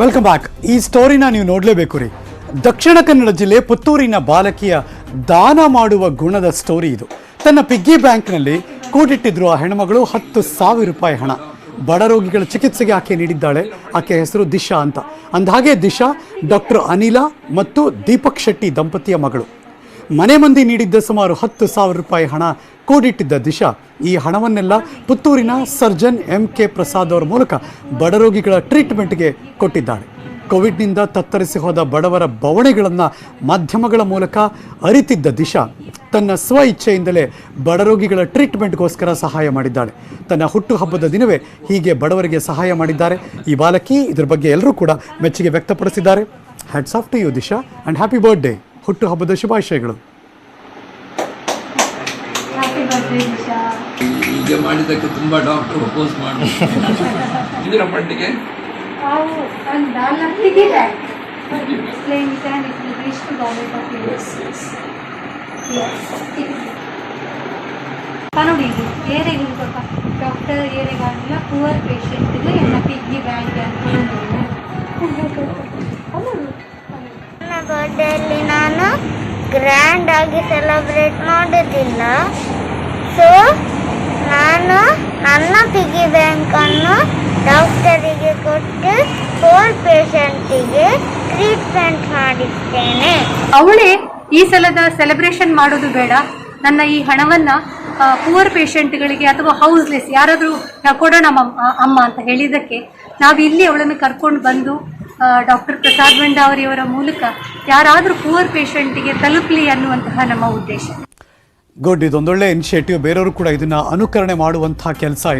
Welcome back ಈ ಸ್ಟೋರಿನ ನೀವು ನೋಡಲೇಬೇಕು ರೀ ದಕ್ಷಿಣ ಕನ್ನಡ ಜಿಲ್ಲೆ ಪುತ್ತೂರಿನ ಬಾಲಕಿಯ ದಾನ ಮಾಡುವ ಗುಣದ ಸ್ಟೋರಿ ಇದು. ತನ್ನ ಪಿಗ್ಗಿ ಬ್ಯಾಂಕ್ನಲ್ಲಿ ಕೂಡಿಟ್ಟಿದ್ರು ಆ ಹೆಣ್ಮಗಳು ಹತ್ತು ಸಾವಿರ ರೂಪಾಯಿ ಹಣ. ಬಡ ರೋಗಿಗಳ ಚಿಕಿತ್ಸೆಗೆ ಆಕೆ ನೀಡಿದ್ದಾಳೆ. ಆಕೆ ಹೆಸರು ದಿಶಾ ಅಂತ. ಅಂದಹಾಗೆ ದಿಶಾ ಡಾಕ್ಟರ್ ಅನಿಲ ಮತ್ತು ದೀಪಕ್ ಶೆಟ್ಟಿ ದಂಪತಿಯ ಮಗಳು. ಮನೆ ಮಂದಿ ನೀಡಿದ್ದ ಸುಮಾರು ಹತ್ತು ಸಾವಿರ ರೂಪಾಯಿ ಹಣ ಕೂಡಿಟ್ಟಿದ್ದ ದಿಶಾ. ಈ ಹಣವನ್ನೆಲ್ಲ ಪುತ್ತೂರಿನ ಸರ್ಜನ್ ಎಂ ಕೆ ಪ್ರಸಾದ್ ಅವರ ಮೂಲಕ ಬಡ ರೋಗಿಗಳ ಟ್ರೀಟ್ಮೆಂಟ್ಗೆ ಕೊಟ್ಟಿದ್ದಾಳೆ ಕೋವಿಡ್ನಿಂದ ತತ್ತರಿಸಿ ಹೋದ ಬಡವರ ಬವಣೆಗಳನ್ನು ಮಾಧ್ಯಮಗಳ ಮೂಲಕ ಅರಿತಿದ್ದ ದಿಶಾ ತನ್ನ ಸ್ವ ಇಚ್ಛೆಯಿಂದಲೇ ಬಡರೋಗಿಗಳ ಟ್ರೀಟ್ಮೆಂಟ್ಗೋಸ್ಕರ ಸಹಾಯ ಮಾಡಿದ್ದಾಳೆ. ತನ್ನ ಹುಟ್ಟುಹಬ್ಬದ ದಿನವೇ ಹೀಗೆ ಬಡವರಿಗೆ ಸಹಾಯ ಮಾಡಿದ್ದಾರೆ. ಈ ಬಾಲಕಿ ಇದರ ಬಗ್ಗೆ ಎಲ್ಲರೂ ಕೂಡ ಮೆಚ್ಚುಗೆ ವ್ಯಕ್ತಪಡಿಸಿದ್ದಾರೆ. Hats off to you Disha and happy birthday ಹುಟ್ಟುಹಬ್ಬದ ಶುಭಾಶಯಗಳು. ಹೀಗೆ ಮಾಡಿದ್ದಕ್ಕೆ ತುಂಬ ಡಾಕ್ಟರ್ ಅಪೋಸ್ ಮಾಡಿ ಇದರ ಮಟ್ಟಿಗೆ ನೋಡಿ ಇದು ಏರಿಗೆ ಸ್ವಲ್ಪ ಡಾಕ್ಟರ್ ಏರಿಗಾಗಲ್ಲ ಪುವರ್ ಪೇಷಂಟ್ಗೆ ಎಲ್ಲ ಪಿಗ್ಗಿ ಬ್ಯಾಂಕ್ ಅಂತ ನನ್ನ ಬರ್ಡೇಲಿ ಗ್ರ್ಯಾಂಡ್ ಆಗಿ ಸೆಲೆಬ್ರೇಟ್ ಮಾಡೋದಿಲ್ಲ. ಸೊ ನಾನು ನನ್ನ ಪಿಗಿ ಬ್ಯಾಂಕನ್ನು ಡಾಕ್ಟರಿಗೆ ಕೊಟ್ಟು ಪೋರ್ ಪೇಷಂಟಿಗೆ ಟ್ರೀಟ್ಮೆಂಟ್ ಮಾಡಿಸ್ತೇನೆ. ಅವಳೇ ಈ ಸಲದ ಸೆಲೆಬ್ರೇಷನ್ ಮಾಡೋದು ಬೇಡ. ನನ್ನ ಈ ಹಣವನ್ನು ಪೂವರ್ ಪೇಷಂಟ್ಗಳಿಗೆ ಅಥವಾ ಹೌಸ್ಲೆಸ್ ಯಾರಾದರೂ ಕೊಡೋಣ ಅಮ್ಮ ಅಂತ ಹೇಳಿದ್ದಕ್ಕೆ ನಾವು ಇಲ್ಲಿ ಅವಳನ್ನು ಕರ್ಕೊಂಡು ಬಂದು ಡಾಕ್ಟರ್ ಪ್ರಸಾದ್ ಬಂಡಾವರಿಯವರ ಮೂಲಕ ಯಾರಾದರೂ ಪುವರ್ ಪೇಷಂಟ್ಗೆ ತಲುಪಲಿ ಅನ್ನುವಂತಹ ನಮ್ಮ ಉದ್ದೇಶ. ಗುಡ್, ಇದೊಂದೊಳ್ಳೆ ಇನಿಷಿಯೇಟಿವ್ ಬೇರೆಯವರು ಕೂಡ ಇದನ್ನ ಅನುಕರಣೆ ಮಾಡುವಂತಹ ಕೆಲಸ ಇದು.